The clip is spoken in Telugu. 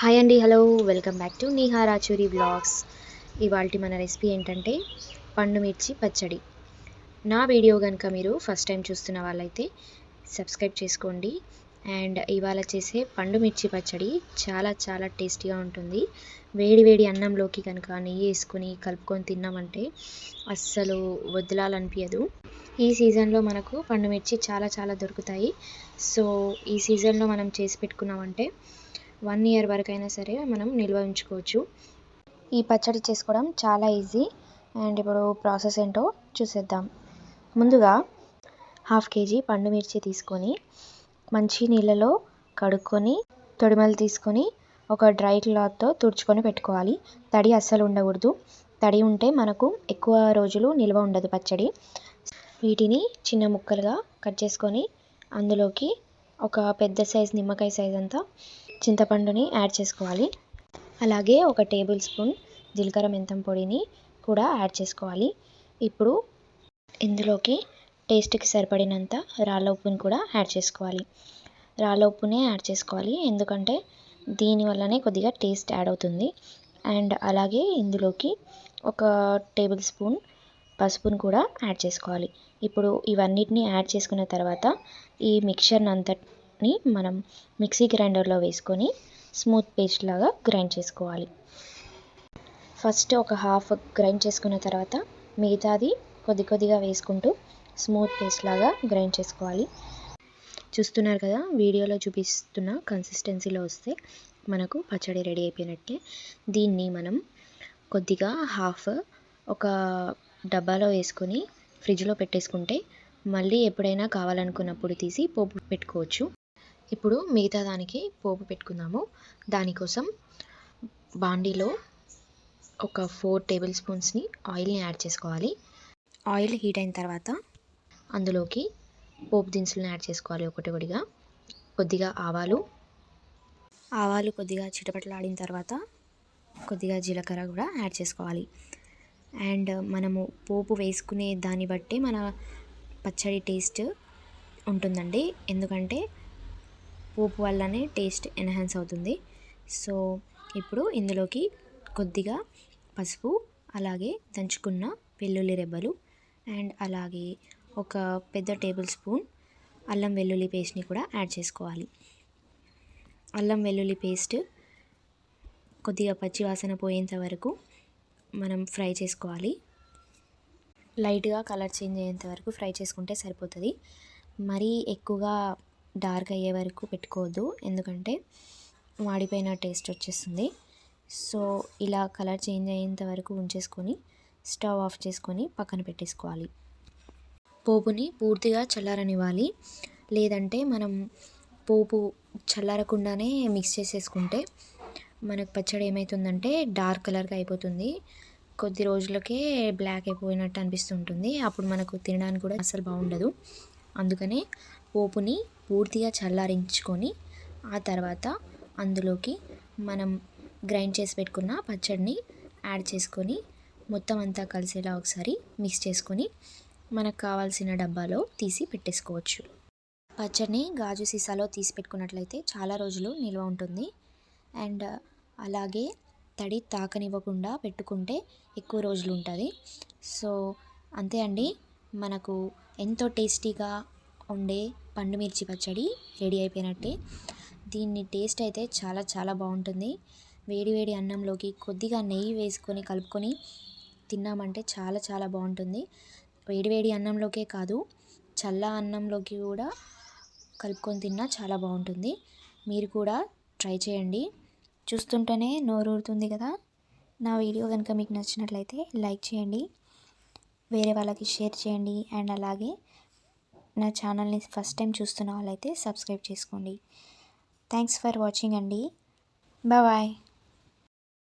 హాయ్ అండి hello welcome back to Neha Rachuri blogs ఇవాళ మన రెసిపీ ఏంటంటే పండు మిర్చి పచ్చడి. నా వీడియో కనుక మీరు ఫస్ట్ టైం చూస్తున్న వాళ్ళైతే సబ్స్క్రైబ్ చేసుకోండి. అండ్ ఇవాళ చేసే పండు మిర్చి పచ్చడి చాలా చాలా టేస్టీగా ఉంటుంది. వేడి వేడి అన్నంలోకి కనుక నెయ్యి వేసుకొని కలుపుకొని తిన్నామంటే అస్సలు వదలాలనిపించదు ఈ సీజన్లో మనకు పండు మిర్చి చాలా చాలా దొరుకుతాయి. సో ఈ సీజన్లో మనం చేసి పెట్టుకున్నామంటే వన్ ఇయర్ వరకు అయినా సరే మనం నిల్వ ఉంచుకోవచ్చు. ఈ పచ్చడి చేసుకోవడం చాలా ఈజీ. అండ్ ఇప్పుడు ప్రాసెస్ ఏంటో చూసేద్దాం. ముందుగా హాఫ్ కేజీ పండు మిర్చి తీసుకొని మంచి నీళ్ళలో కడుక్కొని తొడిమలు తీసుకొని ఒక డ్రై క్లాత్తో తుడుచుకొని పెట్టుకోవాలి. తడి అస్సలు ఉండకూడదు. తడి ఉంటే మనకు ఎక్కువ రోజులు నిల్వ ఉండదు పచ్చడి. వీటిని చిన్న ముక్కలుగా కట్ చేసుకొని అందులోకి ఒక పెద్ద సైజ్ నిమ్మకాయ సైజ్ అంతా చింతపండుని యాడ్ చేసుకోవాలి. అలాగే ఒక టేబుల్ స్పూన్ జీలకర్ర మెంతం పొడిని కూడా యాడ్ చేసుకోవాలి. ఇప్పుడు ఇందులోకి టేస్ట్కి సరిపడినంత రాళ్ళ ఉప్పుని కూడా యాడ్ చేసుకోవాలి. రాళ్ళ ఉప్పునే యాడ్ చేసుకోవాలి. ఎందుకంటే దీనివల్లనే కొద్దిగా టేస్ట్ యాడ్ అవుతుంది. అండ్ అలాగే ఇందులోకి ఒక టేబుల్ స్పూన్ పసుపును కూడా యాడ్ చేసుకోవాలి. ఇప్పుడు ఇవన్నిటిని యాడ్ చేసుకున్న తర్వాత ఈ మిక్చర్ని అంతటిని మనం మిక్సీ గ్రైండర్లో వేసుకొని స్మూత్ పేస్ట్ లాగా గ్రైండ్ చేసుకోవాలి. ఫస్ట్ ఒక హాఫ్ గ్రైండ్ చేసుకున్న తర్వాత మిగతాది కొద్ది కొద్దిగా వేసుకుంటూ స్మూత్ పేస్ట్ లాగా గ్రైండ్ చేసుకోవాలి. చూస్తున్నారు కదా వీడియోలో చూపిస్తున్న కన్సిస్టెన్సీలో వస్తే మనకు పచ్చడి రెడీ అయిపోయినట్టే. దీన్ని మనం కొద్దిగా హాఫ్ ఒక డబ్బాలో వేసుకొని ఫ్రిడ్జ్లో పెట్టేసుకుంటే మళ్ళీ ఎప్పుడైనా కావాలనుకున్నప్పుడు తీసి పోపు పెట్టుకోవచ్చు. ఇప్పుడు మిగతా దానికి పోపు పెట్టుకుందాము. దానికోసం బాండీలో ఒక ఫోర్ టేబుల్ స్పూన్స్ని ఆయిల్ని యాడ్ చేసుకోవాలి. ఆయిల్ హీట్ అయిన తర్వాత అందులోకి పోపు దినుసులను యాడ్ చేసుకోవాలి ఒకటి ఒకటిగా కొద్దిగా ఆవాలు. ఆవాలు కొద్దిగా చిటపటలాడిన తర్వాత కొద్దిగా జీలకర్ర కూడా యాడ్ చేసుకోవాలి. అండ్ మనము పోపు వేసుకునే దాన్ని బట్టి మన పచ్చడి టేస్ట్ ఉంటుందండి. ఎందుకంటే పోపు వల్లనే టేస్ట్ ఎన్హాన్స్ అవుతుంది. సో ఇప్పుడు ఇందులోకి కొద్దిగా పసుపు అలాగే దంచుకున్న వెల్లుల్లి రెబ్బలు అండ్ అలాగే ఒక పెద్ద టేబుల్ స్పూన్ అల్లం వెల్లుల్లి పేస్ట్ని కూడా యాడ్ చేసుకోవాలి. అల్లం వెల్లుల్లి పేస్ట్ కొద్దిగా పచ్చి వాసన పోయేంత వరకు మనం ఫ్రై చేసుకోవాలి. లైట్గా కలర్ చేంజ్ అయ్యేంత వరకు ఫ్రై చేసుకుంటే సరిపోతుంది. మరీ ఎక్కువగా డార్క్ అయ్యే వరకు పెట్టుకోవద్దు. ఎందుకంటే మాడిపోయిన టేస్ట్ వచ్చేస్తుంది. సో ఇలా కలర్ చేంజ్ అయ్యేంత వరకు ఉంచేసుకొని స్టవ్ ఆఫ్ చేసుకొని పక్కన పెట్టేసుకోవాలి. పోపుని పూర్తిగా చల్లారనివ్వాలి. లేదంటే మనం పోపు చల్లారకుండానే మిక్స్ చేసేసుకుంటే మనకు పచ్చడి ఏమవుతుందంటే డార్క్ కలర్గా అయిపోతుంది. కొద్ది రోజులకే బ్లాక్ అయిపోయినట్టు అనిపిస్తుంటుంది. అప్పుడు మనకు తినడానికి కూడా అసలు బాగుండదు. అందుకనే పోపుని పూర్తిగా చల్లారించుకొని ఆ తర్వాత అందులోకి మనం గ్రైండ్ చేసి పెట్టుకున్న పచ్చడిని యాడ్ చేసుకొని మొత్తం అంతా కలిసేలా ఒకసారి మిక్స్ చేసుకొని మనకు కావాల్సిన డబ్బాలో తీసి పెట్టేసుకోవచ్చు. పచ్చడిని గాజు సీసాలో తీసి పెట్టుకున్నట్లయితే చాలా రోజులు నిల్వ ఉంటుంది. అండ్ అలాగే తడి తాకనివ్వకుండా పెట్టుకుంటే ఎక్కువ రోజులు ఉంటుంది. సో అంతే అండి. మనకు ఎంతో టేస్టీగా ఉండే పండు మిర్చి పచ్చడి రెడీ అయిపోయినట్టే. దీన్ని టేస్ట్ అయితే చాలా చాలా బాగుంటుంది. వేడివేడి అన్నంలోకి కొద్దిగా నెయ్యి వేసుకొని కలుపుకొని తిన్నామంటే చాలా చాలా బాగుంటుంది. వేడివేడి అన్నంలోకే కాదు చల్ల అన్నంలోకి కూడా కలుపుకొని తిన్నా చాలా బాగుంటుంది. మీరు కూడా ట్రై చేయండి. చూస్తుంటేనే నోరూరుతుంది కదా. నా వీడియో కనుక మీకు నచ్చినట్లయితే లైక్ చేయండి. వేరే వాళ్ళకి షేర్ చేయండి. అండ్ అలాగే నా ఛానల్ని ఫస్ట్ టైం చూస్తున్న వాళ్ళైతే సబ్స్క్రైబ్ చేసుకోండి. థ్యాంక్స్ ఫర్ వాచింగ్ అండి. బాయ్